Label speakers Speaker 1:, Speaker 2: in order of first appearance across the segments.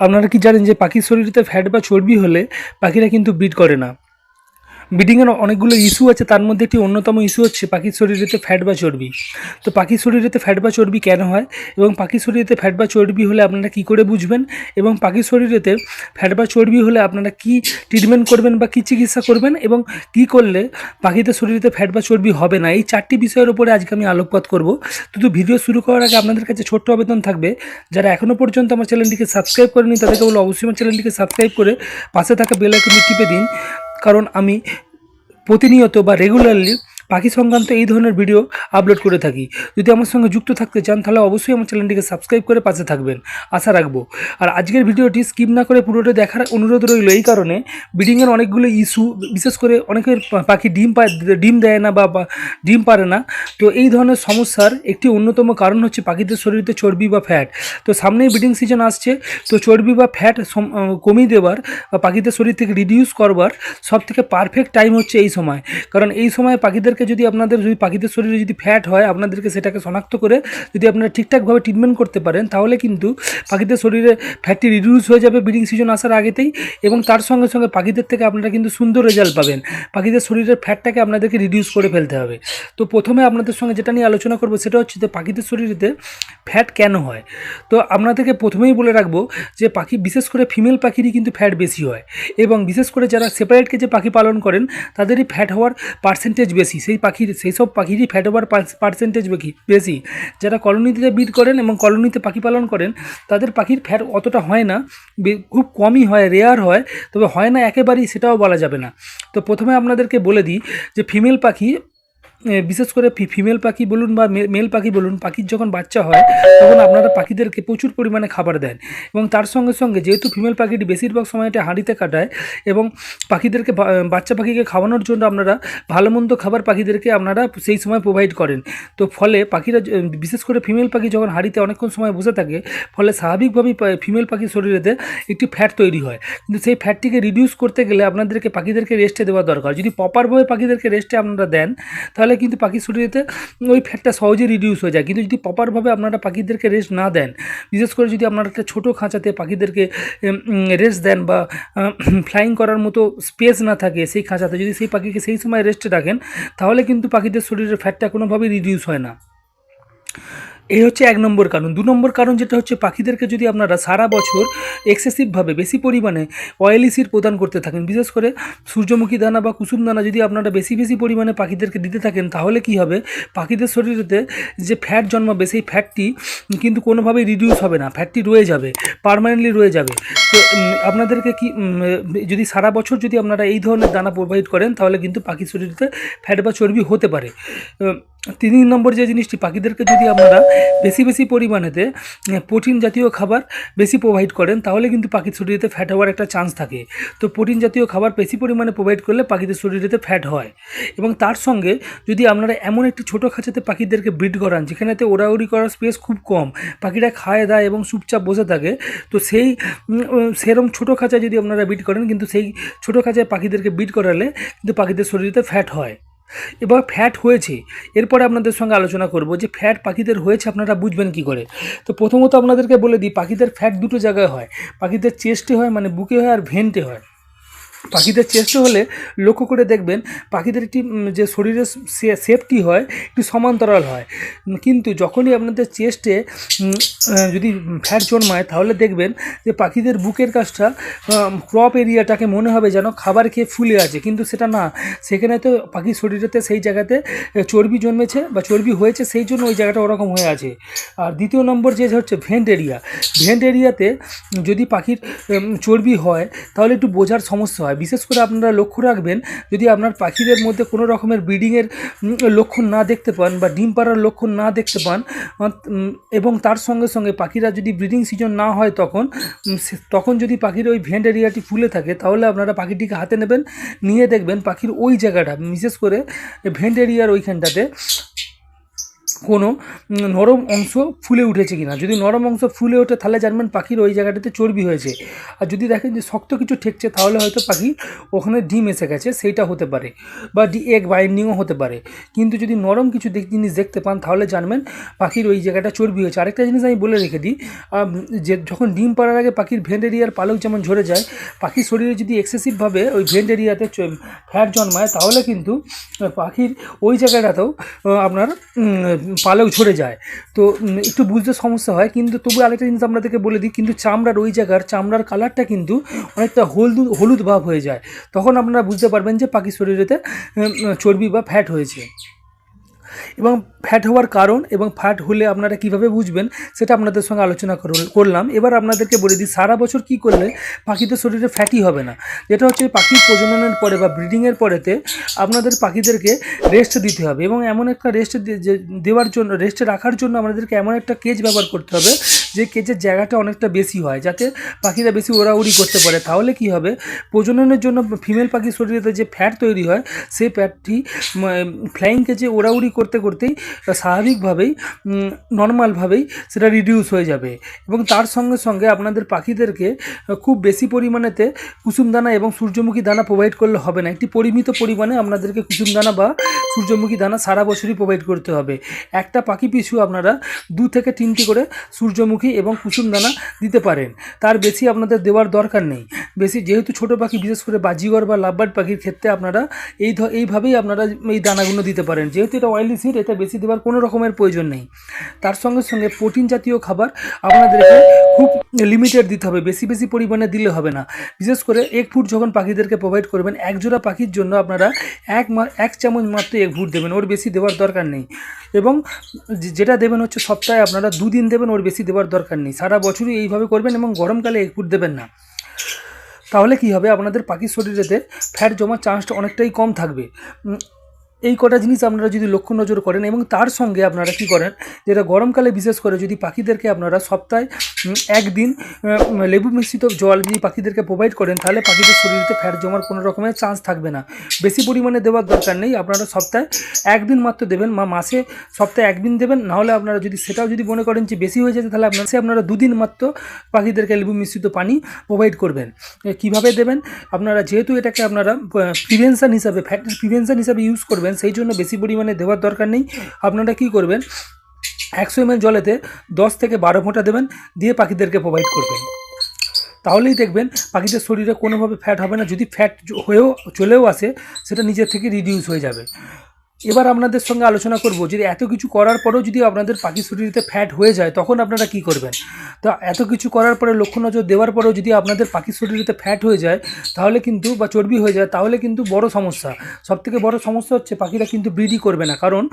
Speaker 1: আপনারা কি জানেন যে পাখির শরীরেতে ফ্যাট বা চর্বি হলে পাখিরা কিন্তু ব্রিড করে না? ব্রিডিংয়ের অনেকগুলো ইস্যু আছে, তার মধ্যে একটি অন্যতম ইস্যু হচ্ছে পাখির শরীরেতে ফ্যাট বা চর্বি। তো পাখির শরীরেতে ফ্যাট বা চর্বি কেন হয়? এবং পাখির শরীরেতে ফ্যাট বা চর্বি হলে আপনারা কী করে বুঝবেন? এবং পাখির শরীরেতে ফ্যাট বা চর্বি হলে আপনারা কি ট্রিটমেন্ট করবেন বা কী চিকিৎসা করবেন? এবং কি করলে পাখিদের শরীরেতে ফ্যাট বা চর্বি হবে না? এই চারটি বিষয়ের উপরে আজকে আমি আলোকপাত করব। কিন্তু ভিডিও শুরু করার আগে আপনাদের কাছে ছোট্ট আবেদন থাকবে, যারা এখনও পর্যন্ত আমার চ্যানেলটিকে সাবস্ক্রাইব করেনি তাদেরকে বলো অবশ্যই আমার চ্যানেলটিকে সাবস্ক্রাইব করে পাশে থাকা বেল আইকনটি টিপে দিন। কারণ আমি প্রতিনিয়ত বা রেগুলারলি পাখি সংক্রান্ত এই ধরনের ভিডিও আপলোড করে থাকি। যদি আমার সঙ্গে যুক্ত থাকতে চান, তাহলে অবশ্যই আমার চ্যানেলটিকে সাবস্ক্রাইব করে পাশে থাকবেন। আশা রাখব। আর আজকের ভিডিওটি স্কিপ না করে পুরোটা দেখার অনুরোধ রইল এই কারণে ব্রিডিংয়ের অনেকগুলো ইস্যু বিশেষ করে অনেকের পাখি ডিম পায়, ডিম দেয় না বা ডিম পারে না। তো এই ধরনের সমস্যার একটি অন্যতম কারণ হচ্ছে পাখিদের শরীরে চর্বি বা ফ্যাট তো সামনেই ব্রিডিং সিজন আসছে, তো চর্বি বা ফ্যাট কমিয়ে দেওয়ার বা পাখিদের শরীর থেকে রিডিউস করবার সব থেকে পারফেক্ট টাইম হচ্ছে এই সময়। কারণ এই সময় পাখিদেরকে যদি আপনাদের যদি পাখিদের শরীরে যদি ফ্যাট হয়, আপনাদেরকে সেটাকে শনাক্ত করে যদি আপনারা ঠিকঠাকভাবে ট্রিটমেন্ট করতে পারেন, তাহলে কিন্তু পাখিদের শরীরে ফ্যাটটি রিডিউস হয়ে যাবে ব্রিডিং সিজন আসার আগেতেই এবং তার সঙ্গে সঙ্গে পাখিদের থেকে আপনারা কিন্তু সুন্দর রেজাল্ট পাবেন। পাখিদের শরীরের ফ্যাটটাকে আপনাদেরকে রিডিউস করে ফেলতে হবে। তো প্রথমে আপনাদের সঙ্গে যেটা নিয়ে আলোচনা করব, সেটা হচ্ছে যে পাখিদের শরীরেতে ফ্যাট কেন হয়? তো আপনাদেরকে প্রথমেই বলে রাখব যে পাখি, বিশেষ করে ফিমেল পাখিরই কিন্তু ফ্যাট বেশি হয় এবং বিশেষ করে যারা সেপারেটকে যে পাখি পালন করেন, তাদেরই ফ্যাট হওয়ার পার্সেন্টেজ বেশি। সেই পাখির, সেই সব পাখিরই ফ্যাট ওভার পার্সেন্টেজ বেশি যারা কলোনিতে বিট করেন এবং কলোনিতে পাখি পালন করেন, তাদের পাখির ফ্যাট অতটা হয় না খুব কমই হয় রেয়ার হয়, তবে হয় না একেবারেই, সেটাও বলা যাবে না। তো প্রথমে আপনাদেরকে বলে দিই যে ফিমেল পাখি বিশেষ করে ফিমেল পাখি বলুন বা মেল পাখি বলুন, পাখির যখন বাচ্চা হয়, তখন আপনারা পাখিদেরকে প্রচুর পরিমাণে খাবার দেন। এবং তার সঙ্গে সঙ্গে যেহেতু ফিমেল পাখিটি বেশিরভাগ সময়টা হাঁড়িতে কাটায়, এবং পাখিদেরকে বাচ্চা পাখিকে খাওয়ানোর জন্য আপনারা ভালো মন্দ খাবার পাখিদেরকে আপনারা সেই সময় প্রোভাইড করেন। তো ফলে পাখিরা বিশেষ করে ফিমেল পাখি যখন হাঁড়িতে অনেকক্ষণ সময় বসে থাকে, ফলে স্বাভাবিকভাবেই ফিমেল পাখির শরীরেতে একটি ফ্যাট তৈরি হয়। কিন্তু সেই ফ্যাটটিকে রিডিউস করতে গেলে আপনাদেরকে পাখিদেরকে রেস্টে দেওয়া দরকার। যদি প্রপারভাবে পাখিদেরকে রেস্টে আপনারা দেন, তাহলে কিন্তু পাখির শরীরেতে ওই ফ্যাটটা সহজে রিডিউস হয়ে যায়। কিন্তু যদি প্রপারভাবে আপনারা পাখিদেরকে রেস্ট না দেন, বিশেষ করে যদি আপনারা একটা ছোটো খাঁচাতে পাখিদেরকে রেস্ট দেন বা ফ্লাইং করার মতো স্পেস না থাকে সেই খাঁচাতে, যদি সেই পাখিকে সেই সময় রেস্টে রাখেন, তাহলে কিন্তু পাখিদের শরীরের ফ্যাটটা কোনোভাবেই রিডিউস হয় না। এই হচ্ছে এক নম্বর কারণ। দু নম্বর কারণ যেটা হচ্ছে, পাখিদেরকে যদি আপনারা সারা বছর এক্সেসিভভাবে বেশি পরিমাণে অয়েলি সিড প্রদান করতে থাকেন, বিশেষ করে সূর্যমুখী দানা বা কুসুম দানা যদি আপনারা বেশি বেশি পরিমাণে পাখিদেরকে দিতে থাকেন, তাহলে কি হবে? পাখিদের শরীরেতে যে ফ্যাট জন্মাবে, সেই ফ্যাটটি কিন্তু কোনোভাবেই রিডিউস হবে না। ফ্যাটটি রয়ে যাবে পারমানেন্টলি রয়ে যাবে। তো আপনাদেরকে কি যদি সারা বছর যদি আপনারা এই ধরনের দানা প্রোভাইড করেন, তাহলে কিন্তু পাখির শরীরতে ফ্যাট বা চর্বি হতে পারে। তিন নম্বর যে জিনিসটি, পাখিদেরকে যদি আপনারা বেশি বেশি পরিমাণেতে প্রোটিন জাতীয় খাবার বেশি প্রোভাইড করেন, তাহলে কিন্তু পাখির শরীরেতে ফ্যাট হওয়ার একটা চান্স থাকে। তো প্রোটিন জাতীয় খাবার বেশি পরিমাণে প্রোভাইড করলে পাখিদের শরীরেতে ফ্যাট হয়। এবং তার সঙ্গে যদি আপনারা এমন একটি ছোটো খাঁচাতে পাখিদেরকে ব্রিড করান, যেখানেতে ওড়াউড়ি করার স্পেস খুব কম, পাখিরা খায়, দায় এবং চুপচাপ বসে থাকে, তো সেই সেরম ছোটো খাঁচায় যদি আপনারা বিট করেন, কিন্তু সেই ছোটো খাঁচায় পাখিদেরকে বিট করালে কিন্তু পাখিদের শরীরেতে ফ্যাট হয়। এবার ফ্যাট হয়েছে, এরপরে আপনাদের সঙ্গে আলোচনা করব যে ফ্যাট পাখিদের হয়েছে আপনারা বুঝবেন কি করে। তো প্রথমত আপনাদেরকে বলে দিই, পাখিদের ফ্যাট দুটো জায়গায় হয়, পাখিদের চেস্টে হয় মানে বুকে হয় আর ভেন্টে হয়। পাখিদের চেষ্টা হলে লক্ষ্য করে দেখবেন পাখিদের একটি যে শরীরের সেফটি হয়, একটু সমান্তরাল হয়। কিন্তু যখনই আপনাদের চেস্টে যদি ফ্যাট জন্মায়, তাহলে দেখবেন যে পাখিদের বুকের কাছটা ক্রপ এরিয়াটাকে মনে হবে যেন খাবার খেয়ে ফুলে আছে। কিন্তু সেটা না। সেখানে তো পাখির শরীরেতে সেই জায়গাতে চর্বি জন্মেছে বা চর্বি হয়েছে, সেই জন্য ওই জায়গাটা ওরকম হয়ে আছে। আর দ্বিতীয় নম্বর যে হচ্ছে ভেন্ট এরিয়া ভেন্ট এরিয়াতে যদি পাখির চর্বি হয়, তাহলে একটু বোঝার সমস্যা হয়। বিশেষ করে আপনারা লক্ষ্য রাখবেন, যদি আপনার পাখিদের মধ্যে কোনো রকমের ব্রিডিংয়ের লক্ষণ না দেখতে পান বা ডিম পাড়ার লক্ষণ না দেখতে পান এবং তার সঙ্গে সঙ্গে পাখিরা যদি ব্রিডিং সিজন না হয় তখন তখন যদি পাখির ওই ভেন্ট এরিয়াটি ফুলে থাকে, তাহলে আপনারা পাখিটিকে হাতে নেবেন, নিয়ে দেখবেন পাখির ওই জায়গাটা, বিশেষ করে ভেন্ট এরিয়ার ওইখানটাতে। কোনো নরম অংশ ফুলে উঠেছে কিনা। যদি নরম অংশ ফুলে ওঠে, তাহলে জানবেন পাখির ওই জায়গাটাতে চর্বি হয়েছে। আর যদি দেখেন যে শক্ত কিছু ঠেকছে, তাহলে হয়তো পাখি ওখানে ডিম এসে গেছে, সেইটা হতে পারে। বা ডি এগ বাইন্ডিংও হতে পারে। কিন্তু যদি নরম কিছু জিনিস দেখতে পান, তাহলে জানবেন পাখির ওই জায়গাটা চর্বি হয়েছে। আরেকটা জিনিস আমি বলে রেখে দিই যে যখন ডিম পাড়ার আগে পাখির ভেন্ট এরিয়ার পালক যেমন ঝরে যায়, পাখির শরীরে যদি এক্সেসিভভাবে ওই ভেন্ট এরিয়াতে ফ্যাট জন্মায়, তাহলে কিন্তু পাখির ওই জায়গাটাতেও আপনার পালক ঝরে যায়। তো একটু বুঝতে সমস্যা হয়, কিন্তু তবু আরেকটা জিনিস আপনাদেরকে বলে দিই, কিন্তু চামড়ার ওই জায়গার, চামড়ার কালারটা কিন্তু অনেকটা হলুদ হলুদ ভাব হয়ে যায়। তখন আপনারা বুঝতে পারবেন যে পাখি শরীরেতে চর্বি বা ফ্যাট হয়েছে। এবং ফ্যাট হওয়ার কারণ এবং ফ্যাট হলে আপনারা কীভাবে বুঝবেন সেটা আপনাদের সঙ্গে আলোচনা করল- করলাম। এবার আপনাদেরকে বলে দিই, সারা বছর কি করলে পাখিদের শরীরে ফ্যাটি হবে না? যেটা হচ্ছে পাখির প্রজননের পরে বা ব্রিডিংয়ের পরেতে আপনাদের পাখিদেরকে রেস্ট দিতে হবে এবং এমন একটা রেস্ট দেওয়ার জন্য রেস্টে রাখার জন্য আমাদেরকে এমন একটা কেজ ব্যবহার করতে হবে, যে কেজের জায়গাটা অনেকটা বেশি হয়, যাতে পাখিরা বেশি ওড়াউড়ি করতে পারে। তাহলে কি হবে? প্রজননের জন্য ফিমেল পাখির শরীরে যে ফ্যাট তৈরি হয় সেই ফ্যাটটি ফ্লাইং কেজে ওড়াউড়ি করতে করতেই স্বাভাবিকভাবেই নর্মালভাবেই সেটা রিডিউস হয়ে যাবে। এবং তার সঙ্গে সঙ্গে আপনাদের পাখিদেরকে খুব বেশি পরিমাণেতে কুসুম দানা এবং সূর্যমুখী দানা প্রোভাইড করলে হবে না। একটি পরিমিত পরিমাণে আপনাদেরকে কুসুম দানা বা সূর্যমুখী দানা সারা বছরই প্রোভাইড করতে হবে। একটা পাখি পিছু আপনারা দু থেকে তিনটি করে সূর্যমুখী এবং কুসুম দানা দিতে পারেন। তার বেশি আপনাদের দেওয়ার দরকার নেই। বেশি যেহেতু ছোট পাখি, বিশেষ করে বাজিগর বা লাভবার্ড পাখির ক্ষেত্রে আপনারা এই এইভাবেই আপনারা এই দানাগুলো দিতে পারেন। যেহেতু এটা অয়েলি সিড এটা বেশি দেওয়ার কোনো রকমের প্রয়োজন নেই। তার সঙ্গে সঙ্গে প্রোটিন জাতীয় খাবার আপনাদেরকে খুব লিমিটেড দিতে হবে। বেশি বেশি পরিমাণে দিলে হবে না। বিশেষ করে এক ফুট যখন পাখিদেরকে প্রোভাইড করবেন এক জোড়া পাখির জন্য আপনারা এক এক চামচ মাত্র এক ভুট দেবেন, ওর বেশি দেওয়ার দরকার নেই। এবং যেটা দেবেন হচ্ছে সপ্তাহে আপনারা দুদিন দেবেন, ওর বেশি দেওয়ার দরকার নেই। সারা বছরই এইভাবে করবেন এবং গরমকালে এক ফুট দেবেন না। তাহলে কি হবে? আপনাদের পাখির শরীরেতে ফ্যাট জমার চান্সটা অনেকটাই কম থাকবে। এই কটা জিনিস আপনারা যদি লক্ষ্য নজর করেন এবং তার সঙ্গে আপনারা কি করেন, যেটা গরমকালে বিশেষ করে যদি পাখিদেরকে আপনারা সপ্তাহে একদিন লেবু মিশ্রিত জল যদি পাখিদেরকে প্রোভাইড করেন, তাহলে পাখিদের শরীরে ফ্যাট জমার কোনো রকমের চান্স থাকবে না। বেশি পরিমাণে দেওয়ার দরকার নেই, আপনারা সপ্তাহে একদিন মাত্র দেবেন বা মাসে সপ্তাহে একদিন দেবেন নাহলে আপনারা যদি সেটাও যদি মনে করেন যে বেশি হয়ে যেতে তাহলে আপনারা সে আপনারা দুদিন মাত্র পাখিদেরকে লেবু মিশ্রিত পানি প্রোভাইড করবেন। কীভাবে দেবেন? আপনারা যেহেতু এটাকে আপনারা প্রিভেনশন হিসাবে ফ্যাটের প্রিভেনশন হিসাবে ইউজ করবেন সেই জন্য বেশি পরিমাণে দেওয়ার দরকার নেই। আপনারা কি করবেন, একশো এম জলেতে দশ থেকে বারো ফোঁটা দেবেন, দিয়ে পাখিদেরকে প্রোভাইড করবেন। তাহলেই দেখবেন পাখিদের শরীরে কোনোভাবে ফ্যাট হবে না। যদি ফ্যাট হয়েও, চলেও আসে, সেটা নিজের থেকে রিডিউস হয়ে যাবে। এবার আপনাদের সঙ্গে আলোচনা করব। যে এত কিছু করার পরেও যদি আপনাদের পাখির শরীরে ফ্যাট হয়ে যায়, তখন আপনারা কি করবেন? তো এত কিছু করার পরে লক্ষ্য নজর দেওয়ার পরেও যদি আপনাদের পাখির শরীরে ফ্যাট হয়ে যায়, তাহলে কিন্তু বা চর্বি হয়ে যায়, তাহলে কিন্তু বড় সমস্যা। সবথেকে বড় সমস্যা হচ্ছে পাখিরা কিন্তু ব্রিডই করবে না। কারণ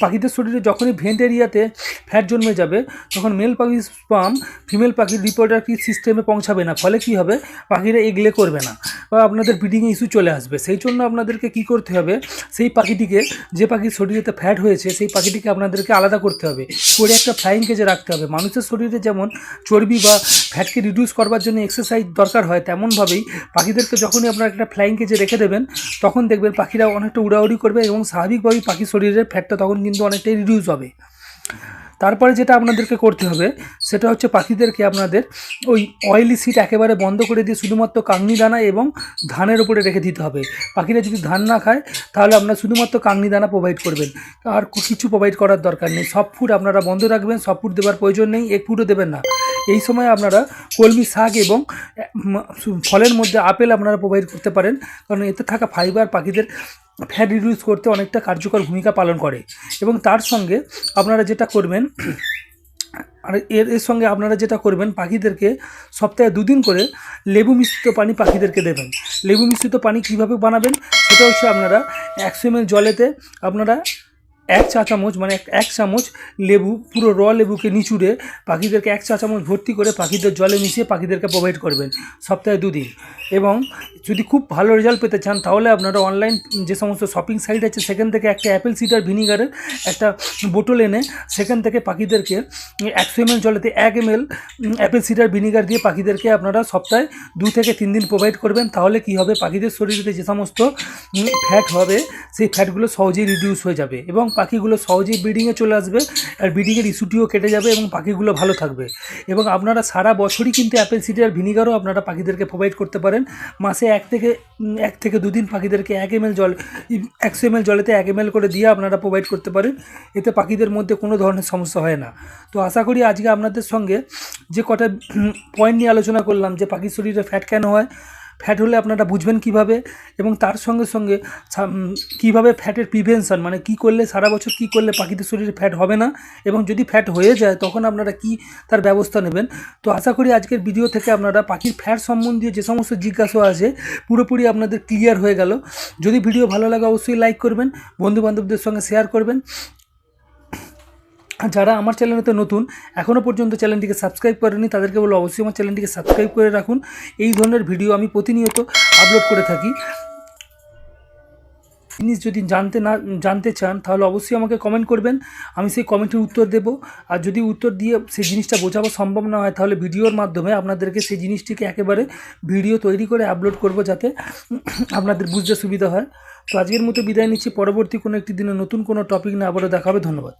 Speaker 1: পাখিদের শরীরে যখনই ভেন্ট এরিয়াতে ফ্যাট জন্মে যাবে, তখন মেল পাখির স্পাম ফিমেল পাখির রিপ্রোডাক্টিভ সিস্টেমে পৌঁছাবে না। ফলে কি হবে? পাখিরা এগলে করবে না। বা আপনাদের ব্রিডিংয়ে ইস্যু চলে আসবে। সেই জন্য আপনাদেরকে কি করতে হবে? সেই পাখিটিকে, যে পাখির শরীরেতে ফ্যাট হয়েছে, সেই পাখিটিকে আপনাদেরকে আলাদা করতে হবে। করে একটা ফ্লাইং কেজে রাখতে হবে। মানুষের শরীরে যেমন চর্বি বা ফ্যাটকে রিডিউস করবার জন্য এক্সারসাইজ দরকার হয়, তেমনভাবেই পাখিদেরকে যখনই আপনারা একটা ফ্লাইং কেজে রেখে দেবেন, তখন দেখবেন পাখিরা অনেকটা উড়াউড়ি করবে এবং স্বাভাবিকভাবেই পাখির শরীরের ফ্যাটটা তখন কিন্তু অনেকটাই রিডিউস হবে। তারপরে যেটা আপনাদেরকে করতে হবে, সেটা হচ্ছে পাখিদেরকে আপনাদের ওই অয়েলি সিট একেবারে বন্ধ করে দিয়ে শুধুমাত্র কাংনি দানা এবং ধানের উপরে রেখে দিতে হবে। পাখিরা যদি ধান না খায়, তাহলে আপনারা শুধুমাত্র কাংনি দানা প্রোভাইড করবেন। আর কিছু প্রোভাইড করার দরকার নেই। সব ফুড আপনারা বন্ধ রাখবেন, সব ফুড দেওয়ার প্রয়োজন নেই এক ফুডও দেবেন না। এই সময় আপনারা কলমি শাক এবং ফলের মধ্যে আপেল আপনারা প্রোভাইড করতে পারেন। কারণ এতে থাকা ফাইবার পাখিদের ফ্যাট রিডিউস করতে অনেকটা কার্যকর ভূমিকা পালন করে। এবং তার সঙ্গে আপনারা যেটা করবেন, আর এর এর সঙ্গে আপনারা যেটা করবেন, পাখিদেরকে সপ্তাহে দুদিন করে লেবু মিশ্রিত পানি পাখিদেরকে দেবেন। লেবু মিশ্রিত পানি কীভাবে বানাবেন, সেটা হচ্ছে আপনারা একশো এম জলেতে আপনারা এক চা চামচ মানে এক- চামচ লেবু, পুরো র লেবুকে নিচুড়ে পাখিদেরকে এক চা চামচ ভর্তি করে পাখিদের জলে মিশিয়ে পাখিদেরকে প্রোভাইড করবেন সপ্তাহে দুদিন। এবং যদি খুব ভালো রেজাল্ট পেতে চান, তাহলে আপনারা অনলাইন যে সমস্ত শপিং সাইট আছে, সেখান থেকে একটা অ্যাপেল সিডার ভিনিগারের একটা বোতল এনে সেখান থেকে পাখিদেরকে একশো এম জলেতে এক M L apple cider vinegar দিয়ে পাখিদেরকে আপনারা সপ্তাহে দু থেকে তিন দিন প্রোভাইড করবেন। তাহলে কি হবে? পাখিদের শরীরে যে সমস্ত ফ্যাট হবে, সেই ফ্যাটগুলো সহজেই রিডিউস হয়ে যাবে। এবং পাখিগুলো সহজেই ব্রিডিংয়ে চলে আসবে আর ব্রিডিংয়ের ইস্যুটিও কেটে যাবে এবং পাখিগুলো ভালো থাকবে। এবং আপনারা সারা বছরই কিন্তু অ্যাপেল সিডার ভিনিগারও আপনারা পাখিদেরকে প্রোভাইড করতে পারেন। মাসে এক থেকে এক থেকে দুদিন পাখিদেরকে এক এম জল একশো এম জলেতে এক এম এল করে দিয়ে আপনারা প্রোভাইড করতে পারেন। এতে পাখিদের মধ্যে কোনো ধরনের সমস্যা হয় না। তো আশা করি আজকে আপনাদের সঙ্গে যে কটা পয়েন্ট নিয়ে আলোচনা করলাম যে পাখির শরীরে ফ্যাট কেন হয় ফ্যাট হলে আপনারা বুঝবেন কীভাবে এবং তার সঙ্গে সঙ্গে কীভাবে ফ্যাটের প্রিভেনশন মানে কি করলে সারা বছর কি করলে পাখিদের শরীরে ফ্যাট হবে না এবং যদি ফ্যাট হয়ে যায় তখন আপনারা কি তার ব্যবস্থা নেবেন? তো আশা করি আজকের ভিডিও থেকে আপনারা পাখির ফ্যাট সম্বন্ধীয় যে সমস্ত জিজ্ঞাসা আছে পুরোপুরি আপনাদের ক্লিয়ার হয়ে গেল। যদি ভিডিও ভালো লাগে অবশ্যই লাইক করবেন বন্ধু বান্ধবদের সঙ্গে শেয়ার করবেন। যারা আমার চ্যানেলেতে নতুন এখনও পর্যন্ত চ্যানেলটিকে সাবস্ক্রাইব করেনি তাদেরকে বলো অবশ্যই আমার চ্যানেলটিকে সাবস্ক্রাইব করে রাখুন। এই ধরনের ভিডিও আমি প্রতিনিয়ত আপলোড করে থাকি। জিনিস যদি জানতে না, জানতে চান, তাহলে অবশ্যই আমাকে কমেন্ট করবেন। আমি সেই কমেন্টের উত্তর দেব। আর যদি উত্তর দিয়ে সেই জিনিসটা বোঝানো সম্ভব না হয়, তাহলে ভিডিওর মাধ্যমে আপনাদেরকে সেই জিনিসটিকে একেবারে ভিডিও তৈরি করে আপলোড করব যাতে আপনাদের বুঝতে সুবিধা হয়। তো আজকের মতো বিদায় নিচ্ছি। পরবর্তী কোনো একটি দিনে নতুন কোনো টপিক নিয়ে আবারও দেখাবে। ধন্যবাদ।